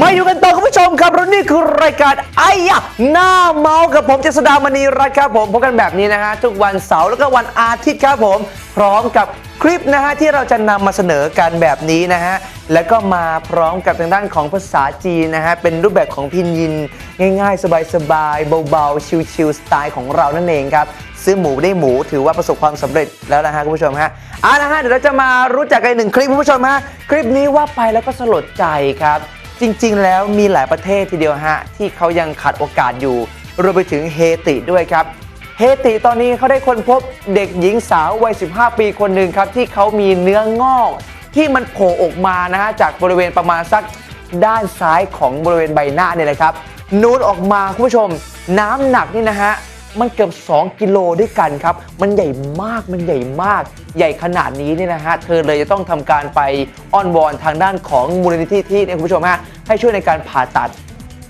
มาอยู่กันต่อคุณผู้ชมครับแล้วนี่คือรายการไอ้ยะหน้าเมาส์กับผมเจษดามณีรัตน์ครับผมพบกันแบบนี้นะฮะทุกวันเสาร์แล้วก็วันอาทิตย์ครับผม พร้อมกับคลิปนะฮะที่เราจะนำมาเสนอกันแบบนี้นะฮะแล้วก็มาพร้อมกับทางด้านของภาษาจีนนะฮะเป็นรูปแบบของพินยิน ง่ายๆ สบายๆเบาๆชิลๆสไตล์ของเรานั่นเองครับซื้อหมูได้หมูถือว่าประสบความสำเร็จแล้วนะฮะคุณผู้ชมฮะอ่านะฮะเดี๋ยวเราจะมารู้จักกันอีกหนึ่งคลิปคุณผู้ชมฮะคลิปนี้ว่าไปแล้วก็สลดใจครับ จริงๆ แล้วมีหลายประเทศทีเดียวฮะที่เขายังขาดโอกาสอยู่รวมไปถึงเฮติด้วยครับ เฮติตอนนี้เขาได้ค้นพบเด็กหญิงสาววัย 15 ปีคนหนึ่งครับที่เขามีเนื้องอก ที่มันโผล่ออกมานะฮะจากบริเวณประมาณสักด้านซ้ายของบริเวณใบหน้าเนี่ยนะครับนูนออกมาคุณผู้ชม น้ำหนักนี่นะฮะ มันเกือบ 2 กิโลด้วยกันครับ มันใหญ่มากมันใหญ่มาก ใหญ่ขนาดนี้เนี่ยนะฮะ เธอเลยจะต้องทำการไปอ้อนวอนทางด้านของมูลนิธิที่เนี่ยคุณผู้ชมฮะให้ช่วยในการผ่าตัด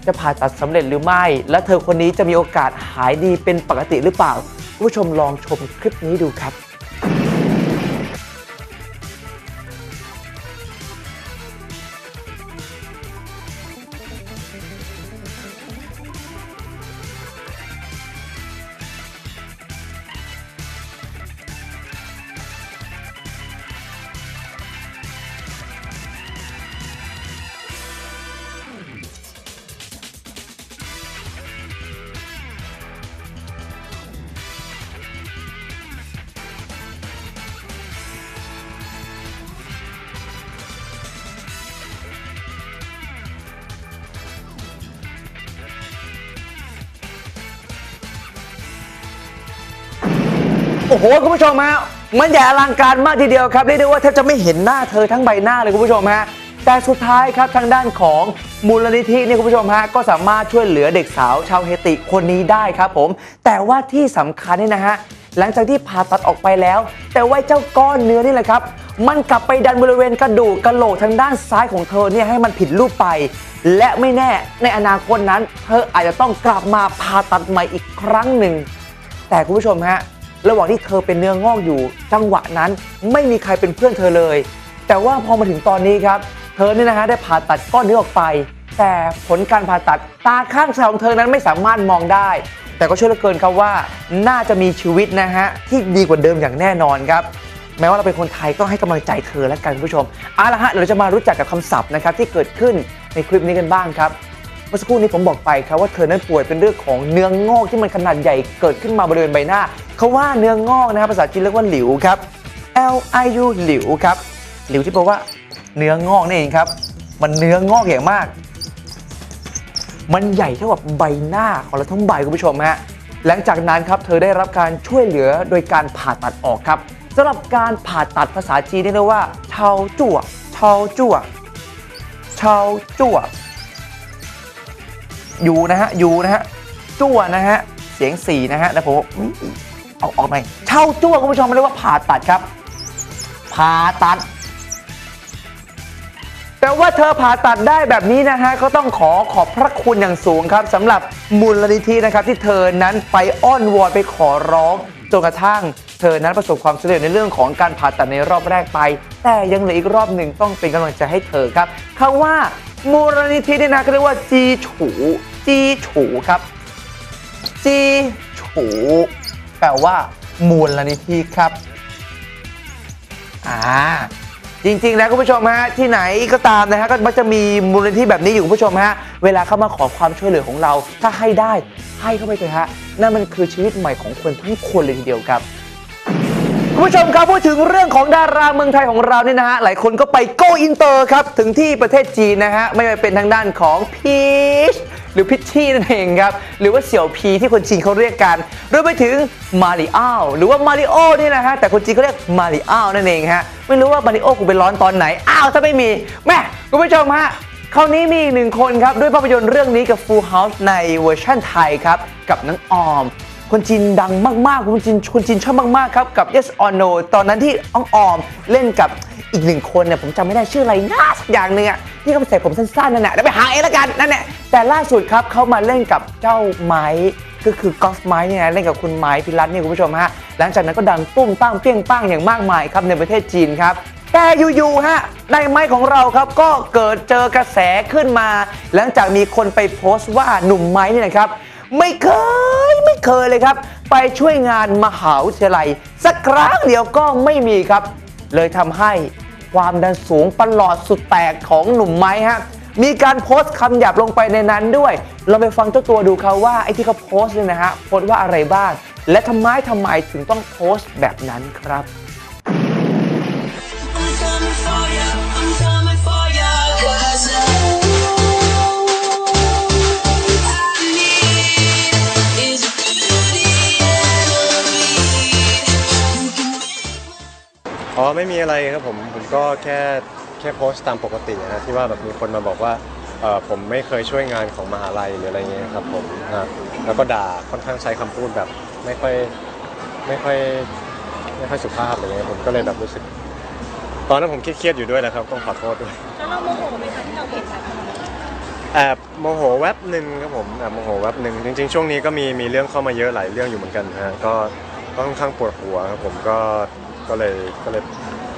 จะผ่าตัดสำเร็จหรือไม่ และเธอคนนี้จะมีโอกาสหายดีเป็นปกติหรือเปล่า คุณผู้ชมลองชมคลิปนี้ดูครับ โอ้โหคุณผู้ชมฮะมันใหญ่อลังการมากทีเดียวครับเรียกได้ว่าแทบจะไม่เห็นหน้าเธอทั้งใบหน้าเลยคุณผู้ชมฮะแต่สุดท้ายครับทางด้านของมูลนิธิเนี่ยคุณผู้ชมฮะก็สามารถช่วยเหลือเด็กสาวชาวเฮติคนนี้ได้ครับผม แต่ว่าที่สำคัญเนี่ยนะฮะหลังจากที่ผ่าตัดออกไปแล้ว แต่ว่าเจ้าก้อนเนื้อนี่แหละครับ มันกลับไปดันบริเวณกระดูกกระโหลกทางด้านซ้ายของเธอเนี่ยให้มันผิดรูปไป และไม่แน่ในอนาคตนั้น เธออาจจะต้องกลับมาผ่าตัดใหม่อีกครั้งหนึ่งแต่คุณผู้ชมฮะ ระหว่างที่เธอเป็นเนื้องอกอยู่ จังหวะนั้นไม่มีใครเป็นเพื่อนเธอเลย แต่ว่าพอมาถึงตอนนี้ครับ เธอเนี่ยนะฮะได้ผ่าตัดก้อนเนื้อออกไป แต่ผลการผ่าตัดตาข้างซ้ายของเธอนั้นไม่สามารถมองได้ แต่ก็เชื่อเหลือเกินครับว่า น่าจะมีชีวิตนะฮะที่ดีกว่าเดิมอย่างแน่นอนครับแม้ว่าเราเป็นคนไทยก็ให้กำลังใจเธอแล้วกันคุณผู้ชมเอาละฮะเราจะมารู้จักกับคำศัพท์นะครับที่เกิดขึ้นในคลิปนี้กันบ้างครับ เมื่อสักครู่นี้ผมบอกไปครับว่าเธอนั้นป่วยเป็นเรื่องของเนื้องอกที่มันขนาดใหญ่เกิดขึ้นมาบริเวณใบหน้าเขาว่าเนื้องอกนะครับภาษาจีนเรียกว่าหลิวครับ L I U หลิวครับหลิวที่แปลว่าเนื้องอกนี่เองครับ มันเนื้องอกอย่างมาก มันใหญ่เท่ากับใบหน้าของเราทั้งใบคุณผู้ชมฮะหลังจากนั้นครับเธอได้รับการช่วยเหลือโดยการผ่าตัดออกครับสำหรับการผ่าตัดภาษาจีนเรียกว่าเชาจั่วเชาจั่วเชาจั่ว ยู่นะฮะอยู่นะฮะจั่วนะฮะเสียงสี่นะฮะแล้วผมว่าอุ๊ยเอาออกหน่อยเช่าจั่วคุณผู้ชมเรียกว่าผ่าตัดครับผ่าตัด แต่ว่าเธอผ่าตัดได้แบบนี้นะฮะก็ต้องขอขอบพระคุณอย่างสูงครับสำหรับมูลนิธินะครับที่เธอนั้นไปอ้อนวอนไปขอร้องจนกระทั่ง เธอนั้นประสบความสำเร็จในเรื่องของการผ่าตัดในรอบแรกไป แต่ยังเหลืออีกรอบหนึ่งต้องเป็นกำลังใจให้เธอครับคำว่ามูลนิธิเนี่ยนะก็เรียกว่าจีฉูจีฉูครับ จีฉูแปลว่า มูลนิธิครับอ่าจริงๆ แล้วคุณผู้ชมฮะที่ไหนก็ตามนะฮะก็มักจะมีมูลนิธิแบบนี้อยู่คุณผู้ชมฮะเวลาเข้ามาขอความช่วยเหลือของเรา ถ้าให้ได้ให้เข้าไปเถอะฮะนั่นมันคือชีวิตใหม่ของคนทั้งคนเลยทีเดียวครับ คุณผู้ชมครับพูดถึงเรื่องของดาราเมืองไทยของเราเนี่ยนะฮะหลายคนก็ไปโกอินเตอร์ครับ ถึงที่ประเทศจีนนะฮะ ไม่ว่าเป็นทางด้านของพีชหรือพิชชี่นั่นเองครับ หรือว่าเสี่ยวพีที่คนจีนเขาเรียกกันรวมไปถึงมาริอ้าวหรือว่ามาริโอนี่นะฮะแต่คนจีนเขาเรียกมาริอ้าวนั่นเองฮะไม่รู้ว่ามาริโอกูเป็นร้อนตอนไหนอ้าวถ้าไม่มีแม่คุณผู้ชมฮะคราวนี้มีอีกหนึ่งคนครับ ด้วยภาพยนตร์เรื่องนี้กับ Full House ในเวอร์ชั่นไทยครับ กับน้องออม คนจีนดังมากๆ คนจีนคนจีนชอบมากๆครับกับ Yes or No ตอนนั้นที่น้องออมเล่นกับอีกหนึ่งคนเนี่ยผมจำไม่ได้ชื่ออะไรนะสักอย่างหนึ่งอะที่เขาใส่ผมสั้นๆนั่นแหละแล้วไปหาเองละกันนั่นแหละแต่ล่าสุดครับเขามาเล่นกับเจ้าไม้ก็คือกอล์ฟไม้เนี่ยเล่นกับคุณไม้พิรัตน์เนี่ยคุณผู้ชมฮะหลังจากนั้นก็ดังตุ้มตั้งเปี้ยงป้งอย่างมากมายครับในประเทศจีนครับแแต่อยู่ๆฮะในไม้ของเราครับก็เกิดเจอกระแสขึ้นมา หลังจากมีคนไปโพสต์ว่าหนุ่มไม้เนี่ยนะครับ ไม่เคยไม่เคยเลยครับ ไปช่วยงานมหาวิทยาลัย สักครั้งเดียวก็ไม่มีครับ เลยทำให้ความดันสูงประหลอดสุดแตกของหนุ่มไม้ฮะมีการโพสต์คำหยาบลงไปในนั้นด้วย เราไปฟังเจ้าตัวดูครับว่าไอ้ที่เขาโพสต์เนี่ยนะฮะโพสต์ว่าอะไรบ้าง และทำไมทำไมถึงต้องโพสต์แบบนั้นครับ อ๋อไม่มีอะไรครับผมผมก็แค่แค่โพสต์ตามปกตินะที่ว่าแบบมีคนมาบอกว่าเออผมไม่เคยช่วยงานของมหาลัยหรืออะไรเงี้ยครับผมนะแล้วก็ด่าค่อนข้างใช้คำพูดแบบไม่ค่อยไม่ค่อยไม่ค่อยสุภาพอะไรเงี้ยผมก็เลยแบบรู้สึก ตอนนั้นผมเครียดๆอยู่ด้วยนะครับต้องขอโทษด้วย แล้วเราโมโหไหมคะที่เราเห็นแบบนั้นแอบโมโหแวบหนึ่งครับผมแอบโมโหแวบหนึ่งจริง ๆ ช่วงนี้ก็มีมีเรื่องเข้ามาเยอะหลายเรื่องอยู่เหมือนกันนะฮะก็ก็ค่อนข้างปวดหัวครับผมก็ ก็เลยก็เลย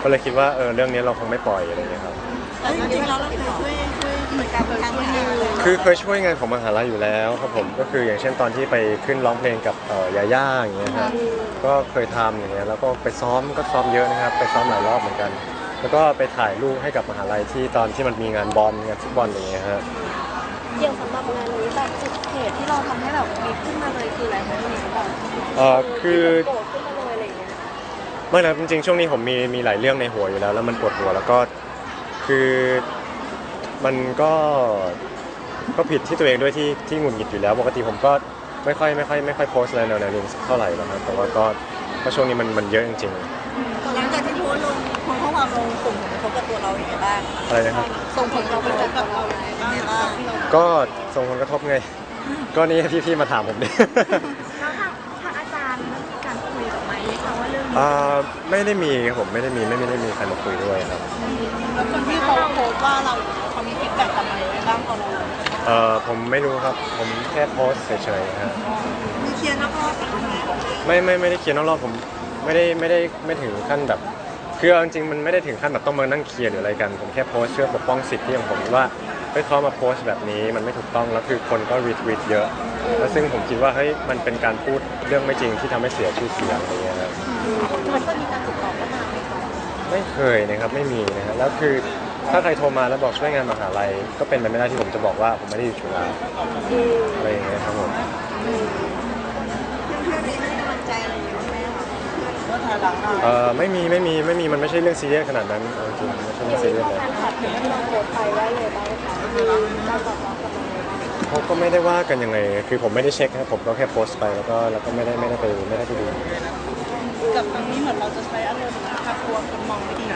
ก็เลยคิดว่าเออเรื่องนี้เราคงไม่ปล่อยอะไรเงี้ยครับ แต่จริงๆแล้วเราเคยช่วยช่วยเหมือนกับทางงานเลยคือเคยช่วยงานของมหาลัยอยู่แล้วครับผมก็คืออย่างเช่นตอนที่ไปขึ้นร้องเพลงกับเอ่อยาย่าอย่างเงี้ยครับก็เคยทำอย่างเงี้ยแล้วก็ไปซ้อมก็ซ้อมเยอะนะครับ ไปซ้อมหลายรอบเหมือนกัน แล้วก็ไปถ่ายรูปให้กับมหาลัยที่ตอนที่มันมีงานบอลงานฟุตบอลอย่างเงี้ยฮะอย่างสำหรับงานนี้แบบจุดเหตุที่เราทำให้แบบมีขึ้นมาเลยคืออะไรคะพี่แบบเออคือ โกรธ ไม่นะจริงๆช่วงนี้ผมมีมีหลายเรื่องในหัวอยู่แล้ว แล้วมันปวดหัวแล้วก็คือมันก็ก็ผิดที่ตัวเองด้วยที่ที่หงุดหงิดอยู่แล้ว ปกติผมก็ไม่ค่อยไม่ค่อยไม่ค่อยโพสต์อะไรแนวๆนี้สักเท่าไหร่หรอกครับแต่ว่าก็ก็ช่วงนี้มันมันเยอะจริง หลังจากที่โพสต์ลงโพสต์ข้อความลงส่งผลกระทบกับตัวเราอย่างไรบ้างๆ อะไรนะครับ ส่งผลกระทบกับเราอย่างไรบ้างก็ส่งผลกระทบไง ก็นี่พี่พี่ๆมาถามผมดิ องนี้อ่าไม่ได้มีครับผมไม่ได้มีไม่ไม่ได้มีใครมาคุยด้วยครับแล้วคนที่เขาโพสต์ว่าเราอยู่เขามีฟีดแบ็กกลับมาอย่างไรบ้างพอเราเอ่อผมไม่รู้ครับผมแค่โพสต์เฉยๆฮะมีเคลียร์นอกรอบกับไหมไม่ไม่ไม่ได้เขียนนอกรอบผมไม่ได้ไม่ได้ไม่ถึงขั้นแบบคือเอาจริงๆมันไม่ได้ถึงขั้นแบบต้องมานั่งเคลียร์หรืออะไรกัน ผมแค่โพสต์เพื่อปกป้องสิทธิของผมว่าเฮ้ยเขามาโพสต์แบบนี้มันไม่ถูกต้องแล้วคือคนก็รีทวีตเยอะแล้วซึ่งผมคิดว่าเฮ้ยมันเป็นการพูดเรื่องไม่จริงที่ทำให้เสียชื่อเสียงอะไรเงี้ยครับ มันก็มีการติดต่อกันมาไหมคะไม่เคยนะครับไม่มีนะครับแล้วคือถ้าใครโทรมาแล้วบอกช่วยงานมหาลัยก็เป็นไปไม่ได้ที่ผมจะบอกว่าผมไม่ได้อยู่จุฬาอะไรอย่างเงี้ยครับผมเพื่อนๆมีให้กำลังใจอะไรอย่างเงี้ยไหมคะก็ถอยหลังหน่อยเอ่อไม่มีไม่มีไม่มีมันไม่ใช่เรื่องซีเรียสขนาดนั้นเอาจริงๆไม่ใช่เรื่องซีเรียสเลย แฟนคลับเห็นที่เราโพสต์ไปว่าเลยบ้างคะมีการตอบรับ ไม่ได้ว่ากันยังไง คือผมไม่ได้เช็คนะผมก็แค่โพสต์ไปแล้วก็แล้วก็ไม่ได้ไม่ได้ไปไม่ได้ไปดูกับครั้งนี้เหมือนเราจะใช้อารมณ์นะคะกลัวคนมองไม่ดี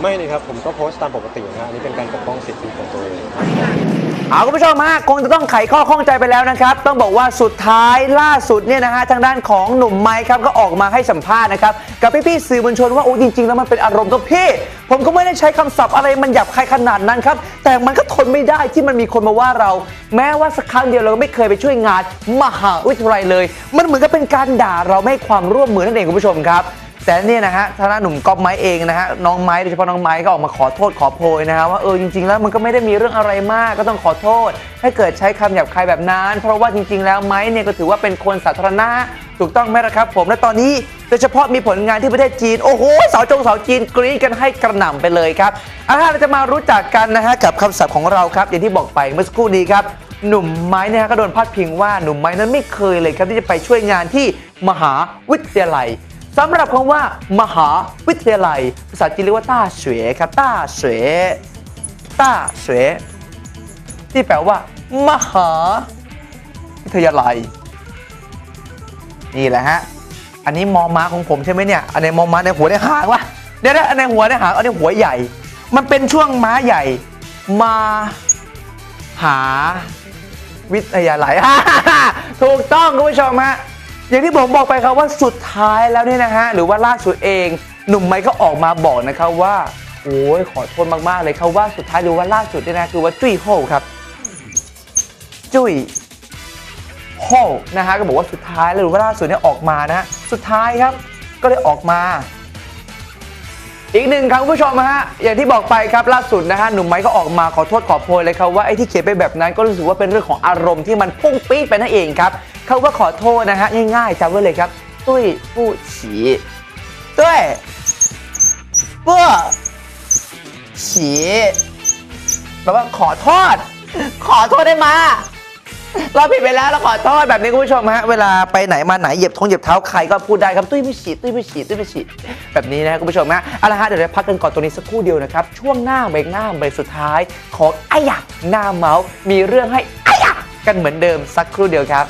ไม่นี่ครับผมก็โพสต์ตามปกตินะอันนี้เป็นการปกป้องสิทธิของตัวเอง เอาคุณผู้ชมฮะคงจะต้องไขข้อข้องใจไปแล้วนะครับ ต้องบอกว่าสุดท้ายล่าสุดเนี่ยนะฮะทางด้านของหนุ่มไม้ครับก็ออกมาให้สัมภาษณ์นะครับกับพี่ๆสื่อมวลชนว่าโอ้จริงๆ แล้วมันเป็นอารมณ์กับพี่ ผมก็ไม่ได้ใช้คำศัพท์อะไรมันหยาบคายขนาดนั้นครับ แต่มันก็ทนไม่ได้ที่มันมีคนมาว่าเรา แม้ว่าสักครั้งเดียวเราไม่เคยไปช่วยงานมหาวิทยาลัยเลย มันเหมือนกับเป็นการด่าเราไม่ให้ความร่วมมือนั่นเองคุณผู้ชมครับ แต่เนี่ยนะฮะทางด้านหนุ่มก๊อฟไม้เองนะฮะน้องไม้โดยเฉพาะน้องไม้ก็ออกมาขอโทษขอโพยนะฮะว่าเออจริงๆ แล้วมันก็ไม่ได้มีเรื่องอะไรมากก็ต้องขอโทษ ถ้าเกิดใช้คำหยาบคายแบบนั้น เพราะว่าจริงๆ แล้วไม้เนี่ยก็ถือว่าเป็นคนสาธารณะถูกต้องไหมล่ะครับ ผมและตอนนี้โดยเฉพาะมีผลงานที่ประเทศจีน โอ้โหสาวจงสาวจีนกรี๊ดกันให้กระหน่ำไปเลยครับเอาล่ะเราจะมารู้จักกันนะฮะกับคำศัพท์ของเราครับอย่างที่บอกไปเมื่อสักครู่นี้ครับหนุ่มไม้เนี่ยก็โดนพาดพิงว่าหนุ่มไม้นั้นไม่เคยเลยครับที่จะไปช่วยงานที่มหาวิทยาลัย สำหรับคำว่า มหาวิทยาลัย ภาษาจีนเรียกว่าต้าเสวยครับต้าเสวยต้าเสวยที่แปลว่า มหาวิทยาลัย นี่แหละฮะ อันนี้มอม้าของผมใช่ไหมเนี่ย อันไหนี้มอม้าในหัวในหางวะเดี๋ยวนะอันในหัวในหางอันนี้หัวใหญ่ มันเป็นช่วงม้าใหญ่ มาหาวิทยาลัย ถูกต้องคุณผู้ชมฮะ อย่างที่ผมบอกไปครับว่าสุดท้ายแล้วเนี่ยนะฮะหรือว่าล่าสุดเอง หนุ่มไมค์ก็ออกมาบอกนะครับว่าโอ้ยขอโทษมากๆเลยครับว่าสุดท้ายหรือว่าล่าสุดเนี่ยนะคือว่าจุ้ยโฮครับ จุ้ยโฮนะฮะก็บอกว่าสุดท้ายแล้วหรือว่าล่าสุดเนี่ยออกมานะฮะสุดท้ายครับก็เลยออกมา อีกหนึ่งครับคุณผู้ชมฮะอย่างที่บอกไปครับล่าสุดนะฮะหนุ่มไม้ก็ออกมาขอโทษขอโพยเลยครับว่าไอ้ที่เขียนไปแบบนั้นก็รู้สึกว่าเป็นเรื่องของอารมณ์ที่มันพุ่งปี๊ดไปนั่นเองครับเขาว่าขอโทษนะฮะง่ายๆจำไว้เลยครับตุ้ยผู้ฉีตุ้ยผู้ฉีแปลว่าขอโทษ ขอโทษได้มา เราผิดไปแล้วเราขอโทษแบบนี้คุณผู้ชมฮะเวลาไปไหนมาไหนเหยียบท้องเหยียบเท้าใครก็พูดได้ครับตุ้ยไม่ฉีดตุ้ยไม่ฉีดตุ้ยไม่ฉีดแบบนี้นะคุณผู้ชมฮะเอาละฮะเดี๋ยวเราพักกันก่อนตัวนี้สักครู่เดียวนะครับช่วงหน้าเบรกหน้าเบรกสุดท้ายของไอ้ยักหน้าเมาส์มีเรื่องให้ไอ้ยะกันเหมือนเดิมสักครู่เดียวครับ